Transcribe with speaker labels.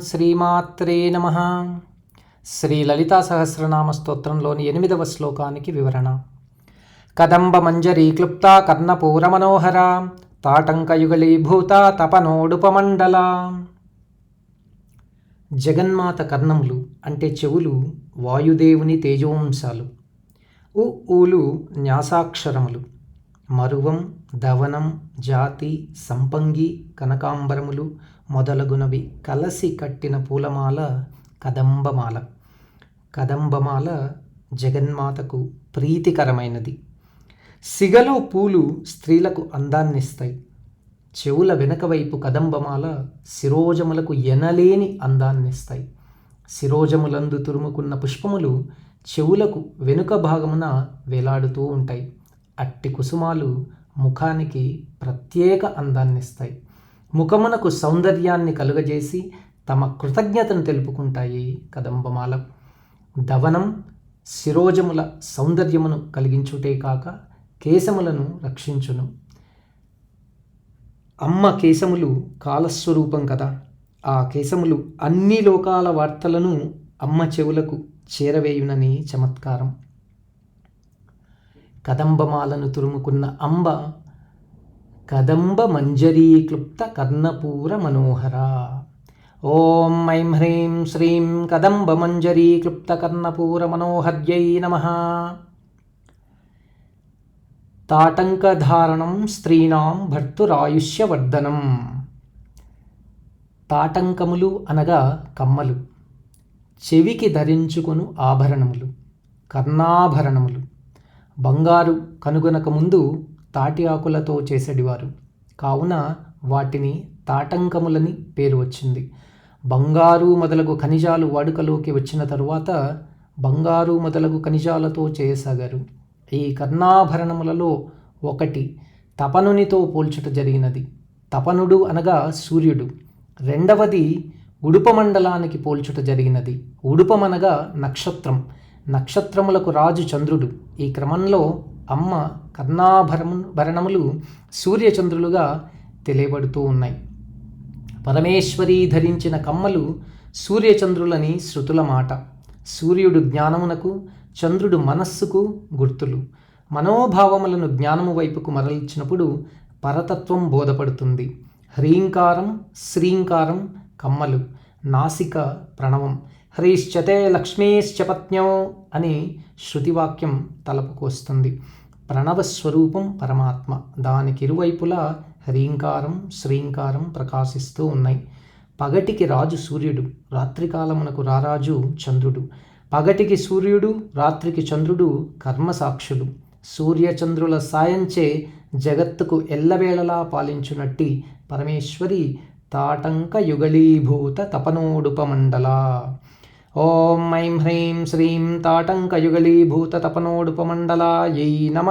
Speaker 1: శ్రీమాత్రే నమ. శ్రీ లలితా సహస్రనామ స్తోత్రంలోని ఎనిమిదవ శ్లోకానికి వివరణ. కదంబ మంజరీ క్లుప్త కర్ణపూర మనోహర తాటంకయుగళీభూత తపనోడుపమండల. జగన్మాత కర్ణములు అంటే చెవులు వాయుదేవుని తేజోంశాలు. ఉ ఊలు న్యాసాక్షరములు. మరువం దవనం జాతి సంపంగి కనకాంబరములు మొదలగునవి కలసి కట్టిన పూలమాల కదంబమాల. కదంబమాల జగన్మాతకు ప్రీతికరమైనది. సిగలో పూలు స్త్రీలకు అందాన్నిస్తాయి. చెవుల వెనక వైపు కదంబమాల శిరోజములకు ఎనలేని అందాన్నిస్తాయి. శిరోజములందు తురుముకున్న పుష్పములు చెవులకు వెనుక భాగమున వేలాడుతూ ఉంటాయి. అట్టి కుసుమాలు ముఖానికి ప్రత్యేక అందాన్నిస్తాయి. ముఖమునకు సౌందర్యాన్ని కలుగజేసి తమ కృతజ్ఞతను తెలుపుకుంటాయి కదంబమాల. దవనం శిరోజముల సౌందర్యమును కలిగించుటే కాక కేశములను రక్షించును. అమ్మ కేశములు కాలస్వరూపం కదా. ఆ కేశములు అన్ని లోకాల వార్తలను అమ్మ చెవులకు చేరవేయునని చమత్కారం. కదంబమాలను తురుముకున్న అంబ కదంబ మంజరీక్లుప్త కర్ణపూర మనోహర. ఓం ఐం హ్రీం శ్రీం కదంబ మంజరీక్లుప్త కర్ణపూర మనోహర్యై నమ. తాటంకధారణం స్త్రీణాం భర్తురాయుష్యవర్ధనం. తాటంకములు అనగా కమ్మలు. చెవికి ధరించుకొను ఆభరణములు కర్ణాభరణములు. బంగారు కనుగొనక ముందు తాటి ఆకులతో చేసేటివారు కావున వాటిని తాటంకములని పేరు వచ్చింది. బంగారు మొదలగు ఖనిజాలు వాడుకలోకి వచ్చిన తరువాత బంగారు మొదలగు ఖనిజాలతో చేయసాగారు. ఈ కర్ణాభరణములలో ఒకటి తపనునితో పోల్చుట జరిగినది. తపనుడు అనగా సూర్యుడు. రెండవది ఉడుపమండలానికి పోల్చుట జరిగినది. ఉడుపమనగా నక్షత్రం. నక్షత్రములకు రాజు చంద్రుడు. ఈ క్రమంలో అమ్మ కర్ణాభరము భరణములు సూర్యచంద్రులుగా తెలియబడుతూ ఉన్నాయి. పరమేశ్వరి ధరించిన కమ్మలు సూర్యచంద్రులని శృతుల మాట. సూర్యుడు జ్ఞానమునకు చంద్రుడు మనస్సుకు గుర్తులు. మనోభావములను జ్ఞానము వైపుకు మరల్చినప్పుడు పరతత్వం బోధపడుతుంది. హ్రీంకారం శ్రీంకారం కమ్మలు నాసిక ప్రణవం. హ్రీశ్చతే లక్ష్మీశ్చ పత్న్యో అని శృతివాక్యం తలపుకొస్తుంది ప్రణవస్వరూపం పరమాత్మ. దానికి ఇరువైపులా హ్రీంకారం శ్రీంకారం ప్రకాశిస్తూ ఉన్నాయి. పగటికి రాజు సూర్యుడు రాత్రికాలమునకు రారాజు చంద్రుడు. పగటికి సూర్యుడు రాత్రికి చంద్రుడు కర్మసాక్షులు. సూర్యచంద్రుల సాయంచే జగత్తుకు ఎల్లవేళలా పాలించునట్టి పరమేశ్వరి తాటంక యుగళీభూత తపనోడుపమండలా. ఓం ఐం హ్రీం శ్రీం తాటంక నమ.